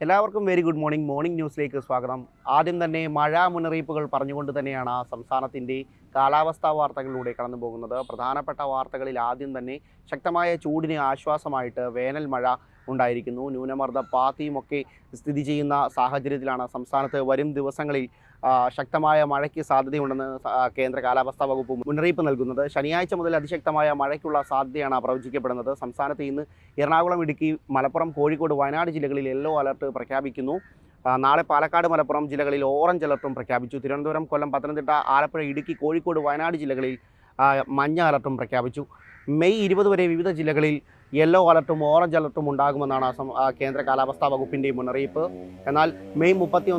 എല്ലാവർക്കും very good morning morning ന്യൂസിലേക്ക് സ്വാഗതം. ആദ്യം തന്നെ മഴ മുന്നറിയിപ്പുകൾ പറഞ്ഞുകൊണ്ട് തന്നെയാണ് സംസ്ഥാനത്തിന്റെ കാലാവസ്ഥാ വാർത്തകളിലൂടെ കടന്നു പോകുന്നത് പ്രധാനപ്പെട്ട വാർത്തകളിൽ ആദ്യം തന്നെ ശക്തമായ ചൂടിന് ആശ്വാസമായിട്ട് വേനൽ മഴ ഉണ്ടായിരിക്കുന്നു. ന്യൂനമർദ്ദ പാത്തിയുമൊക്കെ സ്ഥിതി ചെയ്യുന്ന സാഹചര്യത്തിലാണ് സംസ്ഥാനത്ത് വരും ദിവസങ്ങളിൽ ശക്തമായ മഴയ്ക്ക് സാധ്യതയുണ്ടെന്ന് കേന്ദ്ര കാലാവസ്ഥാ വകുപ്പ് മുന്നറിയിപ്പ് നൽകുന്നത്. ശനിയാഴ്ച മുതൽ അതിശക്തമായ മഴയ്ക്കുള്ള സാധ്യതയാണ് പ്രവചിക്കപ്പെടുന്നത്. സംസ്ഥാനത്ത് ഇന്ന് എറണാകുളം ഇടുക്കി മലപ്പുറം കോഴിക്കോട് വയനാട് ജില്ലകളിൽ യെല്ലോ അലർട്ട് പ്രഖ്യാപിക്കുന്നു. നാളെ പാലക്കാട് മലപ്പുറം ജില്ലകളിൽ ഓറഞ്ച് അലർട്ടും പ്രഖ്യാപിച്ചു. തിരുവനന്തപുരം കൊല്ലം പത്തനംതിട്ട ആലപ്പുഴ ഇടുക്കി കോഴിക്കോട് വയനാട് ജില്ലകളിൽ മഞ്ഞ അലർട്ടും പ്രഖ്യാപിച്ചു. മെയ് ഇരുപത് വരെ വിവിധ ജില്ലകളിൽ യെല്ലോ അലർട്ടും ഓറഞ്ച് അലർട്ടും ഉണ്ടാകുമെന്നാണ് കേന്ദ്ര കാലാവസ്ഥാ വകുപ്പിന്റെ മുന്നറിയിപ്പ്. എന്നാൽ മെയ് മുപ്പത്തി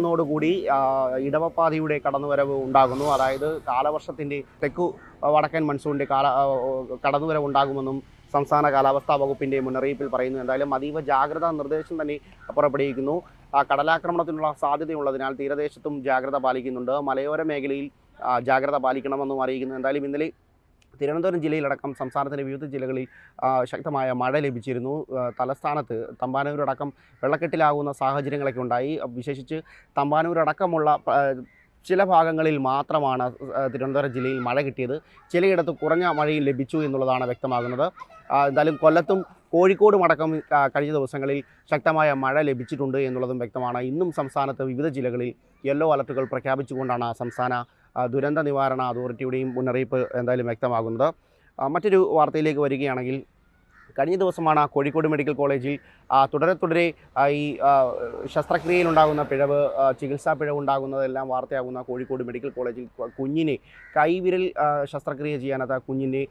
ഇടവപ്പാതിയുടെ കടന്നുവരവ് ഉണ്ടാകുന്നു. അതായത് കാലവർഷത്തിന്റെ തെക്കു വടക്കൻ മൺസൂണിന്റെ കാല കടന്നുവരവ് ഉണ്ടാകുമെന്നും സംസ്ഥാന കാലാവസ്ഥാ വകുപ്പിന്റെ മുന്നറിയിപ്പിൽ പറയുന്നു. എന്തായാലും അതീവ ജാഗ്രതാ നിർദ്ദേശം തന്നെ പുറപ്പെടുവിക്കുന്നു. കടലാക്രമണത്തിനുള്ള സാധ്യതയുള്ളതിനാൽ തീരദേശത്തും ജാഗ്രത പാലിക്കുന്നുണ്ട്. മലയോര മേഖലയിൽ ജാഗ്രത പാലിക്കണമെന്നും അറിയിക്കുന്നു. എന്തായാലും ഇന്നലെ തിരുവനന്തപുരം ജില്ലയിലടക്കം സംസ്ഥാനത്തിന്റെ വിവിധ ജില്ലകളിൽ ശക്തമായ മഴ ലഭിച്ചിരുന്നു. തലസ്ഥാനത്ത് തമ്പാനൂരടക്കം വെള്ളക്കെട്ടിലാകുന്ന സാഹചര്യങ്ങളൊക്കെ ഉണ്ടായി. വിശേഷിച്ച് തമ്പാനൂരടക്കമുള്ള ചില ഭാഗങ്ങളിൽ മാത്രമാണ് തിരുവനന്തപുരം ജില്ലയിൽ മഴ കിട്ടിയത്. ചിലയിടത്ത് കുറഞ്ഞ മഴയും ലഭിച്ചു എന്നുള്ളതാണ് വ്യക്തമാകുന്നത്. എന്തായാലും കൊല്ലത്തും കോഴിക്കോടും അടക്കം കഴിഞ്ഞ ദിവസങ്ങളിൽ ശക്തമായ മഴ ലഭിച്ചിട്ടുണ്ട് എന്നുള്ളതും വ്യക്തമാണ്. ഇന്നും സംസ്ഥാനത്ത് വിവിധ ജില്ലകളിൽ യെല്ലോ അലർട്ടുകൾ പ്രഖ്യാപിച്ചുകൊണ്ടാണ് സംസ്ഥാന ദുരന്ത നിവാരണ അതോറിറ്റിയുടെയും മുന്നറിയിപ്പ് എന്തായാലും വ്യക്തമാകുന്നത്. മറ്റൊരു വാർത്തയിലേക്ക് വരികയാണെങ്കിൽ കഴിഞ്ഞ ദിവസമാണ് കോഴിക്കോട് മെഡിക്കൽ കോളേജിൽ തുടരെ തുടരെ ഈ ശസ്ത്രക്രിയയിൽ ഉണ്ടാകുന്ന പിഴവ് ചികിത്സാ പിഴവ് ഉണ്ടാകുന്നതെല്ലാം വാർത്തയാകുന്ന കോഴിക്കോട് മെഡിക്കൽ കോളേജിൽ കുഞ്ഞിനെ കൈവിരൽ ശസ്ത്രക്രിയ ചെയ്യാനത് കുഞ്ഞിനെ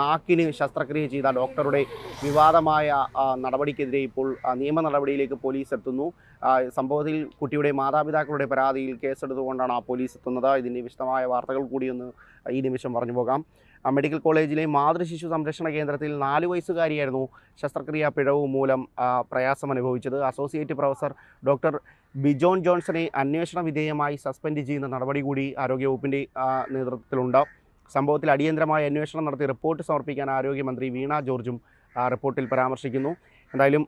നാക്കിന് ശസ്ത്രക്രിയ ചെയ്ത ഡോക്ടറുടെ വിവാദമായ നടപടിക്കെതിരെ ഇപ്പോൾ നിയമ നടപടിയിലേക്ക് പോലീസ് എത്തുന്നു. സംഭവത്തിൽ കുട്ടിയുടെ മാതാപിതാക്കളുടെ പരാതിയിൽ കേസെടുത്തുകൊണ്ടാണ് പോലീസ് എത്തുന്നത്. ഇതിന്റെ വിശദമായ വാർത്തകൾ കൂടിയൊന്ന് ഈ നിമിഷം പറഞ്ഞു പോകാം. മെഡിക്കൽ കോളേജിലെ മാതൃശിശു സംരക്ഷണ കേന്ദ്രത്തിൽ നാല് വയസ്സുകാരിയായിരുന്നു ശസ്ത്രക്രിയ പിഴവ് മൂലം പ്രയാസം അനുഭവിച്ചത്. അസോസിയേറ്റ് പ്രൊഫസർ ഡോക്ടർ ബിജോൺ ജോൺസനെ അന്വേഷണ വിധേയമായി സസ്പെൻഡ് ചെയ്യുന്ന നടപടി കൂടി ആരോഗ്യവകുപ്പിന്റെ നേതൃത്വത്തിലുണ്ട്. സംഭവത്തിൽ അടിയന്തരമായ അന്വേഷണം നടത്തി റിപ്പോർട്ട് സമർപ്പിക്കാൻ ആരോഗ്യമന്ത്രി വീണ ജോർജും റിപ്പോർട്ടിൽ പരാമർശിക്കുന്നു. എന്തായാലും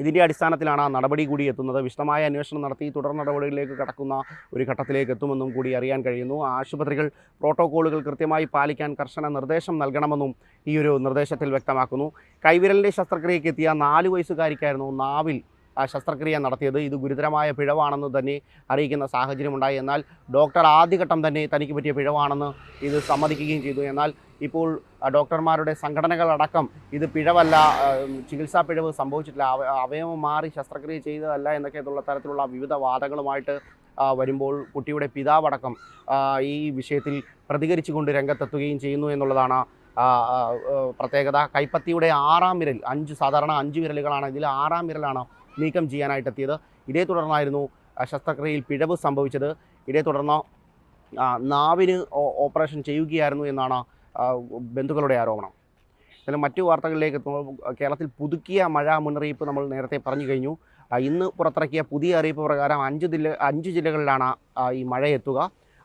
ഇതിന്റെ അടിസ്ഥാനത്തിലാണ് ആ നടപടി കൂടി എത്തുന്നത്. വിശദമായ അന്വേഷണം നടത്തി തുടർ നടപടികളിലേക്ക് കടക്കുന്ന ഒരു ഘട്ടത്തിലേക്ക് എത്തുമെന്നും കൂടി അറിയാൻ കഴിയുന്നു. ആശുപത്രികൾ പ്രോട്ടോക്കോളുകൾ കൃത്യമായി പാലിക്കാൻ കർശന നിർദ്ദേശം നൽകണമെന്നും ഈ ഒരു നിർദ്ദേശത്തിൽ വ്യക്തമാക്കുന്നു. കൈവിരലിന്റെ ശസ്ത്രക്രിയയ്ക്ക് എത്തിയ നാല് വയസ്സുകാരിക്കായിരുന്നു നാവിൽ ശസ്ത്രക്രിയ നടത്തിയത്. ഇത് ഗുരുതരമായ പിഴവാണെന്ന് തന്നെ അറിയിക്കുന്ന സാഹചര്യമുണ്ടായി. എന്നാൽ ഡോക്ടർ ആദ്യഘട്ടം തന്നെ തനിക്ക് പറ്റിയ പിഴവാണെന്ന് ഇത് സമ്മതിക്കുകയും ചെയ്തു. എന്നാൽ ഇപ്പോൾ ഡോക്ടർമാരുടെ സംഘടനകളടക്കം ഇത് പിഴവല്ല ചികിത്സാ പിഴവ് സംഭവിച്ചിട്ടില്ല. അവ- അവയവം മാറി ശസ്ത്രക്രിയ ചെയ്തതല്ല എന്നൊക്കെ ഉള്ള തരത്തിലുള്ള വിവിധ വാദങ്ങളുമായിട്ട് വരുമ്പോൾ കുട്ടിയുടെ പിതാവടക്കം ഈ വിഷയത്തിൽ പ്രതികരിച്ചുകൊണ്ട് രംഗത്തെത്തുകയും ചെയ്യുന്നു എന്നുള്ളതാണ് പ്രത്യേകത. കൈപ്പത്തിയുടെ ആറാം വിരൽ അഞ്ച് സാധാരണ അഞ്ച് വിരലുകളാണ്. ഇതിൽ ആറാം വിരലാണ് നീക്കം ചെയ്യാനായിട്ട് എത്തിയത് ഇതേ തുടർന്നായിരുന്നു ശസ്ത്രക്രിയയിൽ പിഴവ് സംഭവിച്ചത്. ഇതേ തുടർന്ന് നാവിന് ഓപ്പറേഷൻ ചെയ്യുകയായിരുന്നു എന്നാണ് ബന്ധുക്കളുടെ ആരോപണം. എന്നാലും മറ്റു വാർത്തകളിലേക്ക് കേരളത്തിൽ പുതുക്കിയ മഴ മുന്നറിയിപ്പ് നമ്മൾ നേരത്തെ പറഞ്ഞു കഴിഞ്ഞു. ഇന്ന് പുറത്തിറക്കിയ പുതിയ അറിയിപ്പ് പ്രകാരം അഞ്ച് ജില്ല അഞ്ച് ജില്ലകളിലാണ് ഈ മഴ എത്തുക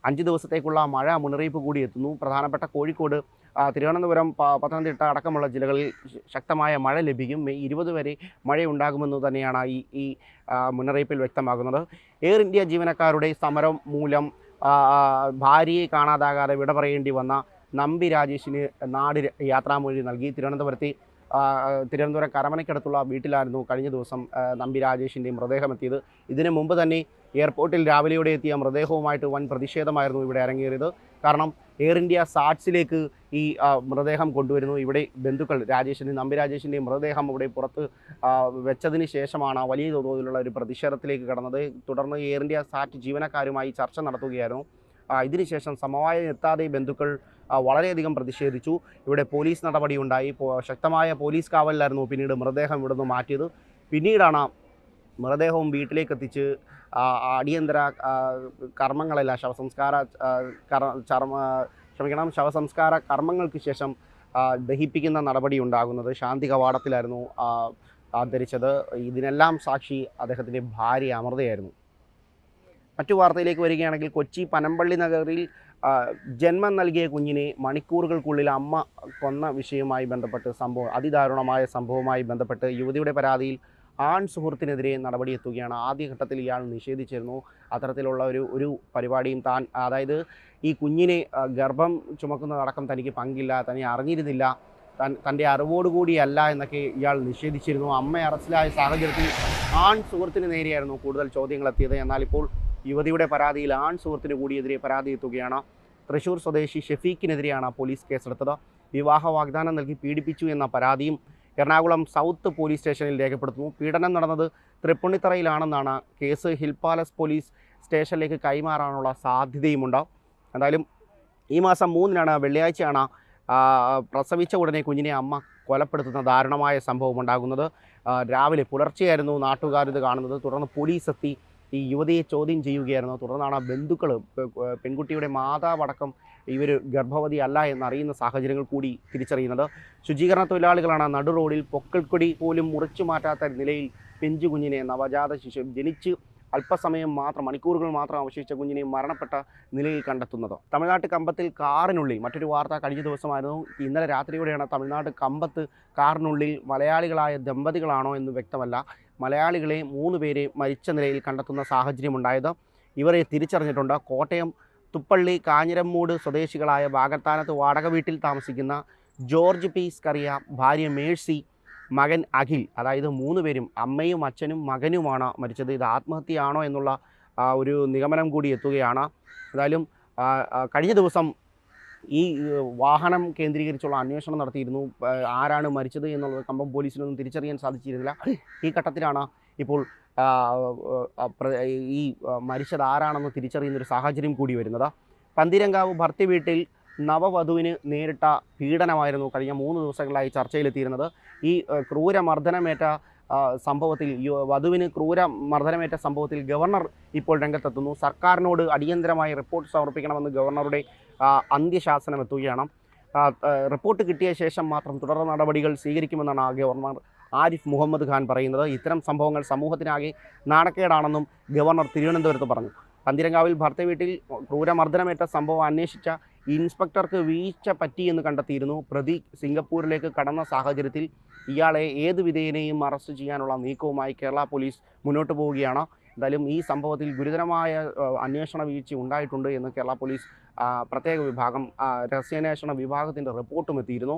അഞ്ച് ദിവസത്തേക്കുള്ള മഴ മുന്നറിയിപ്പ് കൂടി എത്തുന്നു. പ്രധാനപ്പെട്ട കോഴിക്കോട് തിരുവനന്തപുരം പത്തനംതിട്ട അടക്കമുള്ള ജില്ലകളിൽ ശക്തമായ മഴ ലഭിക്കും. മെയ് ഇരുപത് വരെ മഴയുണ്ടാകുമെന്ന് തന്നെയാണ് ഈ ഈ മുന്നറിയിപ്പിൽ വ്യക്തമാകുന്നത്. എയർ ഇന്ത്യ ജീവനക്കാരുടെ സമരം മൂലം ഭാര്യയെ കാണാതാകാതെ വിട പറയേണ്ടി വന്ന നമ്പി രാജേഷിന് നാട് യാത്രാമൊഴി നൽകി. തിരുവനന്തപുരത്തെ തിരുവനന്തപുരം കരമനയ്ക്കടുത്തുള്ള വീട്ടിലായിരുന്നു കഴിഞ്ഞ ദിവസം നമ്പി രാജേഷിന്റെ മൃതദേഹം എത്തിയത്. ഇതിനു മുമ്പ് തന്നെ എയർപോർട്ടിൽ രാവിലെയോടെ എത്തിയ മൃതദേഹവുമായിട്ട് വൻ പ്രതിഷേധമായിരുന്നു ഇവിടെ അരങ്ങേറിയത്. കാരണം എയർ ഇന്ത്യ സാറ്റ്സിലേക്ക് ഈ മൃതദേഹം കൊണ്ടുവരുന്നു. ഇവിടെ ബന്ധുക്കൾ രാജേഷിന്റെ നമ്പി രാജേഷിന്റെ മൃതദേഹം ഇവിടെ പുറത്ത് വെച്ചതിന് ശേഷമാണ് വലിയ തോതിലുള്ള ഒരു പ്രതിഷേധത്തിലേക്ക് കടന്നത്. തുടർന്ന് എയർ ഇന്ത്യ സാറ്റ് ജീവനക്കാരുമായി ചർച്ച നടത്തുകയായിരുന്നു. ഇതിനുശേഷം സമവായം എത്താതെ ബന്ധുക്കൾ വളരെയധികം പ്രതിഷേധിച്ചു. ഇവിടെ പോലീസ് നടപടിയുണ്ടായി. ശക്തമായ പോലീസ് കാവലിലായിരുന്നു പിന്നീട് മൃതദേഹം ഇവിടുന്ന് മാറ്റിയത്. പിന്നീടാണ് മൃതദേഹവും വീട്ടിലേക്ക് എത്തിച്ച് അടിയന്തര കർമ്മങ്ങളല്ല ശവസംസ്കാര ചർമ്മ ക്ഷമിക്കണം ശവസംസ്കാര കർമ്മങ്ങൾക്ക് ശേഷം ദഹിപ്പിക്കുന്ന നടപടി ഉണ്ടാകുന്നത് ശാന്തി കവാടത്തിലായിരുന്നു ആ, ആദരിച്ചത്. ഇതിനെല്ലാം സാക്ഷി അദ്ദേഹത്തിന്റെ ഭാര്യ അമൃതയായിരുന്നു. മറ്റു വാർത്തയിലേക്ക് വരികയാണെങ്കിൽ കൊച്ചി പനമ്പള്ളി നഗറിൽ ജന്മം നൽകിയ കുഞ്ഞിനെ മണിക്കൂറുകൾക്കുള്ളിൽ അമ്മ കൊന്ന വിഷയവുമായി ബന്ധപ്പെട്ട് സംഭവം അതിദാരുണമായ സംഭവവുമായി ബന്ധപ്പെട്ട് യുവതിയുടെ പരാതിയിൽ ആൺ സുഹൃത്തിനെതിരെ നടപടിയെത്തുകയാണ് ആദ്യഘട്ടത്തിൽ ഇയാൾ നിഷേധിച്ചിരുന്നു. അത്തരത്തിലുള്ള ഒരു ഒരു പരിപാടിയും താൻ അതായത് ഈ കുഞ്ഞിനെ ഗർഭം ചുമക്കുന്നതടക്കം തനിക്ക് പങ്കില്ല തന്നെ അറിഞ്ഞിരുന്നില്ല. തൻ തന്റെ അറിവോടുകൂടിയല്ല എന്നൊക്കെ ഇയാൾ നിഷേധിച്ചിരുന്നു. അമ്മ അറസ്റ്റിലായ സാഹചര്യത്തിൽ ആൺ സുഹൃത്തിന് നേരെയായിരുന്നു കൂടുതൽ ചോദ്യങ്ങൾ എത്തിയത് എന്നാൽ ഇപ്പോൾ യുവതിയുടെ പരാതിയിൽ ആൺ സുഹൃത്തിന് കൂടിയെതിരെ പരാതി എത്തുകയാണ്. തൃശൂർ സ്വദേശി ഷെഫീഖിനെതിരെയാണ് പോലീസ് കേസെടുത്തത്. വിവാഹ വാഗ്ദാനം നൽകി പീഡിപ്പിച്ചു എന്ന പരാതിയും എറണാകുളം സൗത്ത് പോലീസ് സ്റ്റേഷനിൽ രേഖപ്പെടുത്തുന്നു. പീഡനം നടന്നത് തൃപ്പുണിത്തറയിലാണെന്നാണ് കേസ്. ഹിൽ പാലസ് പോലീസ് സ്റ്റേഷനിലേക്ക് കൈമാറാനുള്ള സാധ്യതയുമുണ്ട്. എന്തായാലും ഈ മാസം മൂന്നിനാണ് വെള്ളിയാഴ്ചയാണ് പ്രസവിച്ച ഉടനെ കുഞ്ഞിനെ അമ്മ കൊലപ്പെടുത്തുന്ന ദാരുണമായ സംഭവം ഉണ്ടാകുന്നത്. രാവിലെ പുലർച്ചെയായിരുന്നു നാട്ടുകാരിത് കാണുന്നത്. തുടർന്ന് പോലീസ് എത്തി ഈ യുവതിയെ ചോദ്യം ചെയ്യുകയായിരുന്നു. തുടർന്നാണ് ബന്ധുക്കൾ പെൺകുട്ടിയുടെ മാതാവടക്കം ഇവർ ഗർഭവതി അല്ല എന്നറിയുന്ന സാഹചര്യങ്ങൾ കൂടി തിരിച്ചറിയുന്നത്. ശുചീകരണ തൊഴിലാളികളാണ് നടു റോഡിൽ പൊക്കൽക്കൊടി പോലും മുറിച്ചു മാറ്റാത്ത നിലയിൽ പെഞ്ചു കുഞ്ഞിനെ നവജാത ശിശു ജനിച്ച് അല്പസമയം മാത്രം മണിക്കൂറുകൾ മാത്രം അവശേഷിച്ച കുഞ്ഞിനെ മരണപ്പെട്ട നിലയിൽ കണ്ടെത്തുന്നത്. തമിഴ്നാട് കമ്പത്തിൽ കാറിനുള്ളിൽ മറ്റൊരു വാർത്ത കഴിഞ്ഞ ദിവസമായിരുന്നു. ഇന്നലെ രാത്രിയോടെയാണ് തമിഴ്നാട് കമ്പത്ത് കാറിനുള്ളിൽ മലയാളികളായ ദമ്പതികളാണോ എന്ന് വ്യക്തമല്ല. മലയാളികളെ മൂന്ന് പേരെ മരിച്ച നിലയിൽ കണ്ടെത്തുന്ന സാഹചര്യമുണ്ടായത് ഇവരെ തിരിച്ചറിഞ്ഞിട്ടുണ്ട്. കോട്ടയം തുപ്പള്ളി കാഞ്ഞിരമൂട് സ്വദേശികളായ വാകത്താനത്ത് വാടക വീട്ടിൽ താമസിക്കുന്ന ജോർജ് പി. സ്കറിയ ഭാര്യ മേഴ്സി മകൻ അഖിൽ അതായത് മൂന്ന് പേരും അമ്മയും അച്ഛനും മകനുമാണ് മരിച്ചത്. ഇത് ആത്മഹത്യയാണോ എന്നുള്ള ഒരു നിഗമനം കൂടി എത്തുകയാണ്. എന്തായാലും കഴിഞ്ഞ ദിവസം ഈ വാഹനം കേന്ദ്രീകരിച്ചുള്ള അന്വേഷണം നടത്തിയിരുന്നു. ആരാണ് മരിച്ചത് എന്നുള്ളത് കമ്പം പോലീസിനൊന്നും തിരിച്ചറിയാൻ സാധിച്ചിരുന്നില്ല. ഈ ഘട്ടത്തിലാണ് ഇപ്പോൾ ഈ മരിച്ചത് ആരാണെന്ന് തിരിച്ചറിയുന്ന ഒരു സാഹചര്യം കൂടി വരുന്നത്. പന്തിരങ്കാവ് ഭർത്തി വീട്ടിൽ നവവധുവിന് നേരിട്ട പീഡനമായിരുന്നു കഴിഞ്ഞ മൂന്ന് ദിവസങ്ങളായി ചർച്ചയിലെത്തിയിരുന്നത്. ഈ ക്രൂര ക്രൂരമർദ്ദനമേറ്റ സംഭവത്തിൽ വധുവിന് ക്രൂര മർദ്ദനമേറ്റ സംഭവത്തിൽ ഗവർണർ ഇപ്പോൾ രംഗത്തെത്തുന്നു. സർക്കാരിനോട് അടിയന്തരമായി റിപ്പോർട്ട് സമർപ്പിക്കണമെന്ന് ഗവർണറുടെ അന്ത്യശാസനം എത്തുകയാണ് റിപ്പോർട്ട് കിട്ടിയ ശേഷം മാത്രം തുടർ നടപടികൾ സ്വീകരിക്കുമെന്നാണ് ഗവർണർ ആരിഫ് മുഹമ്മദ് ഖാൻ പറയുന്നത് ഇത്തരം സംഭവങ്ങൾ സമൂഹത്തിനാകെ നാണക്കേടാണെന്നും ഗവർണർ തിരുവനന്തപുരത്ത് പറഞ്ഞു. പന്തിരങ്കാവിൽ ഭർത്ത വീട്ടിൽ ക്രൂരമർദ്ദനമേറ്റ സംഭവം അന്വേഷിച്ച ഇൻസ്പെക്ടർക്ക് വീഴ്ച പറ്റിയെന്ന് കണ്ടെത്തിയിരുന്നു. പ്രതി സിംഗപ്പൂരിലേക്ക് കടന്ന സാഹചര്യത്തിൽ ഇയാളെ ഏത് വിധേയനെയും അറസ്റ്റ് ചെയ്യാനുള്ള നീക്കവുമായി കേരള പോലീസ് മുന്നോട്ട് പോവുകയാണ്. എന്തായാലും ഈ സംഭവത്തിൽ ഗുരുതരമായ അന്വേഷണ വീഴ്ച ഉണ്ടായിട്ടുണ്ട് എന്ന് കേരള പോലീസ് പ്രത്യേക വിഭാഗം രഹസ്യാന്വേഷണ വിഭാഗത്തിന്റെ റിപ്പോർട്ടും എത്തിയിരുന്നു.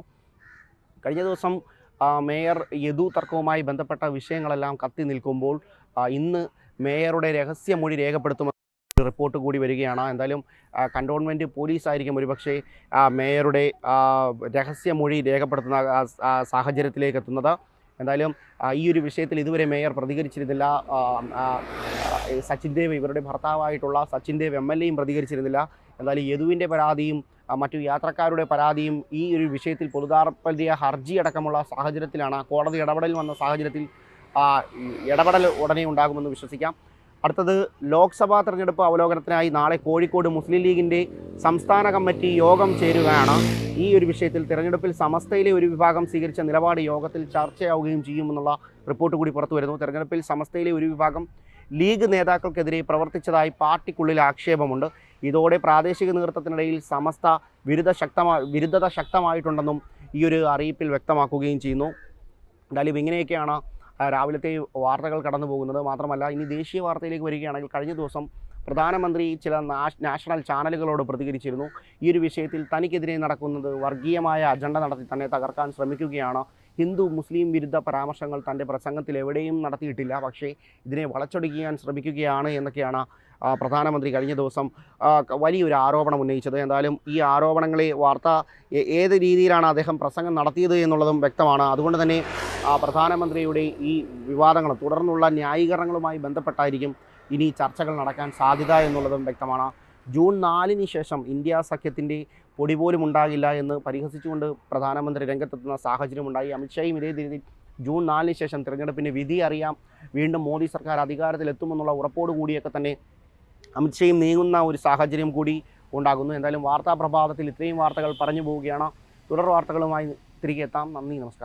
കഴിഞ്ഞ ദിവസം മേയർ യദു തർക്കവുമായി ബന്ധപ്പെട്ട വിഷയങ്ങളെല്ലാം കത്തി നിൽക്കുമ്പോൾ ഇന്ന് മേയറുടെ രഹസ്യമൊഴി രേഖപ്പെടുത്തുമെന്ന് റിപ്പോർട്ട് കൂടി വരികയാണ്. എന്തായാലും കണ്ടോൺമെന്റ് പോലീസായിരിക്കും ഒരുപക്ഷെ മേയറുടെ രഹസ്യ രഹസ്യമൊഴി രേഖപ്പെടുത്തുന്ന സാഹചര്യത്തിലേക്ക് എത്തുന്നത്. എന്തായാലും ഈ ഒരു വിഷയത്തിൽ ഇതുവരെ മേയർ പ്രതികരിച്ചിരുന്നില്ല. സച്ചിൻ ദേവ് ഇവരുടെ ഭർത്താവായിട്ടുള്ള സച്ചിൻ ദേവ് എം എൽ എയും പ്രതികരിച്ചിരുന്നില്ല. എന്തായാലും യദുവിന്റെ പരാതിയും മറ്റു യാത്രക്കാരുടെ പരാതിയും ഈ ഒരു വിഷയത്തിൽ പൊതുതാൽപര്യ ഹർജി അടക്കമുള്ള സാഹചര്യത്തിലാണ് കോടതി ഇടപെടൽ വന്ന സാഹചര്യത്തിൽ ഇടപെടൽ ഉടനെ ഉണ്ടാകുമെന്ന് വിശ്വസിക്കാം. അടുത്തത് ലോക്സഭാ തെരഞ്ഞെടുപ്പ് അവലോകനത്തിനായി നാളെ കോഴിക്കോട് മുസ്ലിം ലീഗിന്റെ സംസ്ഥാന കമ്മിറ്റി യോഗം ചേരുകയാണ്. ഈ ഒരു വിഷയത്തിൽ തെരഞ്ഞെടുപ്പിൽ സമസ്തയിലെ ഒരു വിഭാഗം സ്വീകരിച്ച നിലപാട് യോഗത്തിൽ ചർച്ചയാവുകയും ചെയ്യുമെന്നുള്ള റിപ്പോർട്ട് കൂടി പുറത്തു വരുന്നു. തെരഞ്ഞെടുപ്പിൽ സമസ്തയിലെ ഒരു വിഭാഗം ലീഗ് നേതാക്കൾക്കെതിരെ പ്രവർത്തിച്ചതായി പാർട്ടിക്കുള്ളിൽ ആക്ഷേപമുണ്ട്. ഇതോടെ പ്രാദേശിക നേതൃത്വത്തിനിടയിൽ സമസ്ത വിരുദ്ധ ശക്തമാ വിരുദ്ധത ശക്തമായിട്ടുണ്ടെന്നും ഈ ഒരു അറിയിപ്പിൽ വ്യക്തമാക്കുകയും ചെയ്യുന്നു. എന്തായാലും ഇങ്ങനെയൊക്കെയാണ് രാവിലത്തെ വാർത്തകൾ കടന്നു പോകുന്നത്. മാത്രമല്ല ഇനി ദേശീയ വാർത്തയിലേക്ക് വരികയാണെങ്കിൽ കഴിഞ്ഞ ദിവസം പ്രധാനമന്ത്രി ചില നാഷ് നാഷണൽ ചാനലുകളോട് പ്രതികരിച്ചിരുന്നു. ഈ ഒരു വിഷയത്തിൽ തനിക്കെതിരെ നടക്കുന്നത് വർഗീയമായ അജണ്ട നടത്തി തന്നെ തകർക്കാൻ ശ്രമിക്കുകയാണ് ഹിന്ദു മുസ്ലിം വിരുദ്ധ പരാമർശങ്ങൾ തന്റെ പ്രസംഗത്തിൽ എവിടെയും നടത്തിയിട്ടില്ല. പക്ഷേ ഇതിനെ വളച്ചൊടിക്കാൻ ശ്രമിക്കുകയാണ് എന്നൊക്കെയാണ് പ്രധാനമന്ത്രി കഴിഞ്ഞ ദിവസം വലിയൊരു ആരോപണം ഉന്നയിച്ചത്. എന്തായാലും ഈ ആരോപണങ്ങളെ വാർത്ത ഏത് രീതിയിലാണ് അദ്ദേഹം പ്രസംഗം നടത്തിയത് എന്നുള്ളതും വ്യക്തമാണ്. അതുകൊണ്ട് തന്നെ പ്രധാനമന്ത്രിയുടെ ഈ വിവാദങ്ങൾ തുടർന്നുള്ള ന്യായീകരണങ്ങളുമായി ബന്ധപ്പെട്ടായിരിക്കും ഇനി ചർച്ചകൾ നടക്കാൻ സാധ്യത എന്നുള്ളതും വ്യക്തമാണ്. ജൂൺ നാലിന് ശേഷം ഇന്ത്യ സഖ്യത്തിന്റെ പൊടി പോലും ഉണ്ടാകില്ല എന്ന് പരിഹസിച്ചുകൊണ്ട് പ്രധാനമന്ത്രി രംഗത്തെത്തുന്ന സാഹചര്യമുണ്ടായി. അമിത്ഷായും ഇതേ രീതിയിൽ ജൂൺ നാലിന് ശേഷം തിരഞ്ഞെടുപ്പിന്റെ വിധി അറിയാം. വീണ്ടും മോദി സർക്കാർ അധികാരത്തിലെത്തുമെന്നുള്ള ഉറപ്പോട് കൂടിയൊക്കെ തന്നെ അമിത്ഷായും നീങ്ങുന്ന ഒരു സാഹചര്യം കൂടി ഉണ്ടാകുന്നു. എന്തായാലും വാർത്താ പ്രഭാതത്തിൽ ഇത്രയും വാർത്തകൾ പറഞ്ഞു പോവുകയാണ്. തുടർ വാർത്തകളുമായി തിരികെ എത്താം. നന്ദി നമസ്കാരം.